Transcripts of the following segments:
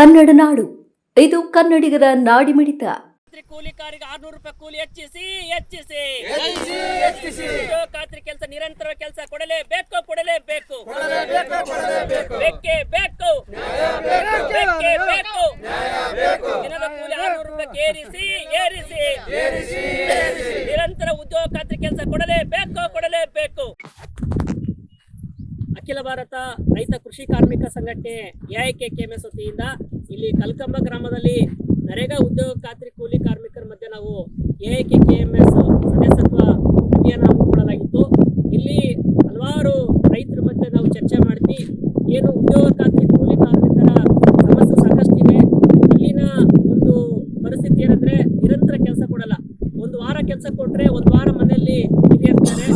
ಕನ್ನಡ ನಾಡು. ಇದು ಕನ್ನಡಿಗರ ನಾಡಿಮಿಡಿತ ಕೂಲಿ ಕಾರಿಗೆ ಆರ್ನೂರು ರೂಪಾಯಿ ಕೂಲಿ ಹೆಚ್ಚಿಸಿ ಹೆಚ್ಚಿಸಿ. ಉದ್ಯೋಗ ಖಾತ್ರಿ ಕೆಲಸ ನಿರಂತರ ಕೆಲಸ ಕೊಡಲೇಬೇಕು ಕೊಡಲೇಬೇಕು. ಬೇಕೇ. ಬೇಕು. ಬೇಕೇ. ಬೇಕು. ದಿನದ ಕೂಲಿ ಆರ್ನೂರು ರೂಪಾಯಿ ಏರಿಸಿ ಏರಿಸಿ. ನಿರಂತರ ಉದ್ಯೋಗ ಖಾತ್ರಿ ಕೆಲಸ ಕೊಡಲೇಬೇಕು ಕೊಡಲೇಬೇಕು. ಅಖಿಲ ಭಾರತ ರೈತ ಕೃಷಿ ಕಾರ್ಮಿಕ ಸಂಘಟನೆ ಎಐಕೆಕೆಎಂಎಸ್ ವತಿಯಿಂದ ಇಲ್ಲಿ ಕಲ್ಕಂಬ ಗ್ರಾಮದಲ್ಲಿ ನರೇಗಾ ಉದ್ಯೋಗ ಖಾತ್ರಿ ಕೂಲಿ ಕಾರ್ಮಿಕರ ಮಧ್ಯೆ ನಾವು ಎಐಕೆಕೆಎಂಎಸ್ ಸದಸ್ಯತ್ವ ಅಭಿಯಾನ ಹಮ್ಮಿಕೊಳ್ಳಲಾಗಿತ್ತು. ಇಲ್ಲಿ ಹಲವಾರು ರೈತರ ಮಧ್ಯೆ ನಾವು ಚರ್ಚೆ ಮಾಡ್ತೀವಿ. ಏನು ಉದ್ಯೋಗ ಖಾತ್ರಿ ಕೂಲಿ ಕಾರ್ಮಿಕರ ಸಮಸ್ಯೆ ಸಾಕಷ್ಟಿದೆ ಇಲ್ಲಿನ ಒಂದು ಪರಿಸ್ಥಿತಿ ಏನಂದ್ರೆ ನಿರಂತರ ಕೆಲಸ ಕೊಡಲ್ಲ. ಒಂದು ವಾರ ಕೆಲಸ ಕೊಟ್ಟರೆ ಒಂದು ವಾರ ಮನೆಯಲ್ಲಿ ಹಿರಿಯರ್ತಾರೆ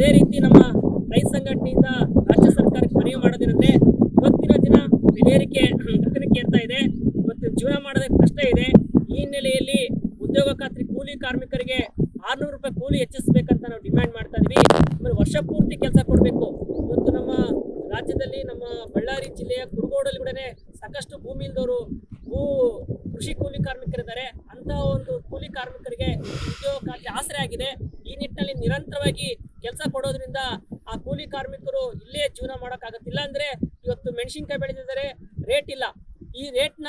ಅದೇ ರೀತಿ ನಮ್ಮ ರೈತ ಸಂಘಟನೆಯಿಂದ ರಾಜ್ಯ ಸರ್ಕಾರಕ್ಕೆ ಮನವಿ ಮಾಡೋದಿರುತ್ತೆ. ಇವತ್ತಿನ ದಿನ ಬೆಲೆ ಏರಿಕೆ ಏರ್ತಾ ಇದೆ. ಇವತ್ತು ಜೀವನ ಮಾಡೋದಕ್ಕೆ ಕಷ್ಟ ಇದೆ. ಈ ಹಿನ್ನೆಲೆಯಲ್ಲಿ ಉದ್ಯೋಗ ಖಾತ್ರಿ ಕೂಲಿ ಕಾರ್ಮಿಕರಿಗೆ ಆರ್ನೂರು ರೂಪಾಯಿ ಕೂಲಿ ಹೆಚ್ಚಿಸಬೇಕಂತ ನಾವು ಡಿಮ್ಯಾಂಡ್ ಮಾಡ್ತಾ ಇದೀವಿ. ಆಮೇಲೆ ವರ್ಷ ಪೂರ್ತಿ ಕೆಲಸ ಕೊಡಬೇಕು. ಇವತ್ತು ನಮ್ಮ ರಾಜ್ಯದಲ್ಲಿ ನಮ್ಮ ಬಳ್ಳಾರಿ ಜಿಲ್ಲೆಯ ಕುರುಗೋಡಲ್ಲಿ ಕೂಡ ಸಾಕಷ್ಟು ಭೂಮಿ ಇಲ್ದವರು ಭೂ ಕೃಷಿ ಕೂಲಿ ಕಾರ್ಮಿಕರಿದ್ದಾರೆ. ಅಂತಹ ಒಂದು ಕೂಲಿ ಕಾರ್ಮಿಕರಿಗೆ ಉದ್ಯೋಗ ಖಾತ್ರಿ ಆಸರೆ ಆಗಿದೆ. ಈ ನಿಟ್ಟಿನಲ್ಲಿ ನಿರಂತರವಾಗಿ ಕೊಡೋದ್ರಿಂದ ಆ ಕೂಲಿ ಕಾರ್ಮಿಕರು ಇಲ್ಲೇ ಜೀವನ ಮಾಡೋಕ್ಕಾಗತ್ತಿಲ್ಲ ಅಂದ್ರೆ ಇವತ್ತು ಮೆಣಸಿನ್ಕಾಯಿ ಬೆಳೆದಿದ್ದಾರೆ ರೇಟ್ ಇಲ್ಲ. ಈ ರೇಟ್ನ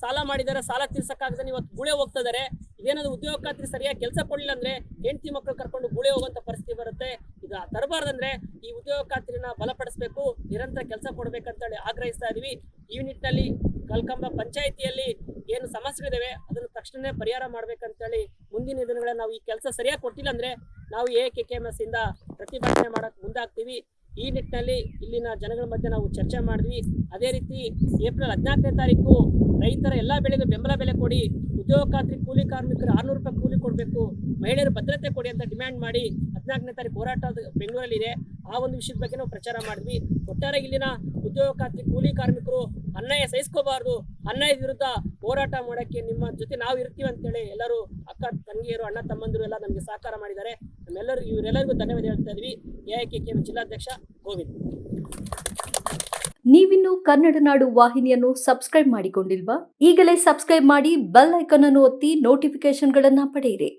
ಸಾಲ ಮಾಡಿದ್ದಾರೆ ಸಾಲ ತೀರ್ಸಕ್ಕಾಗದೆ ಇವತ್ತು ಗುಳೆ ಹೋಗ್ತಾ ಇದ್ದಾರೆ ಇದೇನಾದ್ರು ಉದ್ಯೋಗ ಖಾತ್ರಿ ಸರಿಯಾಗಿ ಕೆಲಸ ಕೊಡಲಿಲ್ಲ ಅಂದ್ರೆ ಹೆಂಡತಿ ಮಕ್ಕಳು ಕರ್ಕೊಂಡು ಗುಳೆ ಹೋಗುವಂಥ ಪರಿಸ್ಥಿತಿ ಬರುತ್ತೆ. ಇದು ತರಬಾರ್ದಂದ್ರೆ ಈ ಉದ್ಯೋಗ ಖಾತ್ರಿನ ಬಲಪಡಿಸಬೇಕು, ನಿರಂತರ ಕೆಲಸ ಕೊಡಬೇಕಂತೇಳಿ ಆಗ್ರಹಿಸ್ತಾ ಇದ್ದೀವಿ ಈ ನಿಟ್ಟಿನಲ್ಲಿ ಕಲ್ಕಂಬ ಪಂಚಾಯಿತಿಯಲ್ಲಿ ಏನು ಸಮಸ್ಯೆಗಳಿದಾವೆ, ಅದನ್ನು ತಕ್ಷಣವೇ ಪರಿಹಾರ ಮಾಡ್ಬೇಕಂತೇಳಿ ಮುಂದಿನ ದಿನಗಳಲ್ಲಿ ನಾವು ಈ ಕೆಲಸ ಸರಿಯಾಗಿ ಕೊಟ್ಟಿಲ್ಲ ಅಂದ್ರೆ ನಾವು A K K M S ಇಂದ ಪ್ರತಿಭಟನೆ ಮಾಡಕ್ ಮುಂದಾಗ್ತೀವಿ. ಈ ನಿಟ್ಟಿನಲ್ಲಿ ಇಲ್ಲಿನ ಜನಗಳ ಮಧ್ಯೆ ನಾವು ಚರ್ಚೆ ಮಾಡಿದ್ವಿ. ಅದೇ ರೀತಿ ಏಪ್ರಿಲ್ ಹದಿನಾಲ್ಕನೇ ತಾರೀಕು ರೈತರ ಎಲ್ಲ ಬೆಳೆಗೂ ಬೆಂಬಲ ಬೆಲೆ ಕೊಡಿ, ಉದ್ಯೋಗ ಖಾತ್ರಿ ಕೂಲಿ ಕಾರ್ಮಿಕರು ಆರ್ನೂರು ರೂಪಾಯಿ ಕೂಲಿ ಕೊಡಬೇಕು, ಮಹಿಳೆಯರು ಭದ್ರತೆ ಕೊಡಿ ಅಂತ ಡಿಮ್ಯಾಂಡ್ ಮಾಡಿ ಹದಿನಾಲ್ಕನೇ ತಾರೀಕು ಹೋರಾಟ ಬೆಂಗಳೂರಲ್ಲಿ ಇದೆ ಆ ಒಂದು ವಿಷಯದ ಬಗ್ಗೆ ನಾವು ಪ್ರಚಾರ ಮಾಡಿದ್ವಿ. ಒಟ್ಟಾರೆ ಇಲ್ಲಿನ ಉದ್ಯೋಗ ಖಾತ್ರಿ ಕೂಲಿ ಕಾರ್ಮಿಕರು ಅನ್ಯಾಯ ಸಹಿಸ್ಕೋಬಾರ್ದು, ಅನ್ಯಾಯದ ವಿರುದ್ಧ ಹೋರಾಟ ಮಾಡೋಕ್ಕೆ ನಿಮ್ಮ ಜೊತೆ ನಾವು ಇರ್ತೀವಿ ಅಂತೇಳಿ ಎಲ್ಲರೂ ಅಕ್ಕ, ತಂಗಿಯರು, ಅಣ್ಣ, ತಮ್ಮಂದಿರು ಎಲ್ಲ ನಮಗೆ ಸಹಕಾರ ಮಾಡಿದ್ದಾರೆ. ನಮ್ಮೆಲ್ಲರೂ ಇವರೆಲ್ಲರಿಗೂ ಧನ್ಯವಾದ ಹೇಳ್ತಾ ಇದ್ವಿ. ಎಐಕೆ ಜಿಲ್ಲಾಧ್ಯಕ್ಷ ಗೋವಿಂದ್. ನೀವಿನ್ನು ಕನ್ನಡ ನಾಡು ವಾಹಿನಿಯನ್ನು ಸಬ್ಸ್ಕ್ರೈಬ್ ಮಾಡಿಕೊಂಡಿಲ್ವಾ? ಈಗಲೇ ಸಬ್ಸ್ಕ್ರೈಬ್ ಮಾಡಿ ಬೆಲ್ ಐಕಾನ್ ಅನ್ನು ಒತ್ತಿ ನೋಟಿಫಿಕೇಶನ್ಗಳನ್ನ ಪಡೆಯಿರಿ.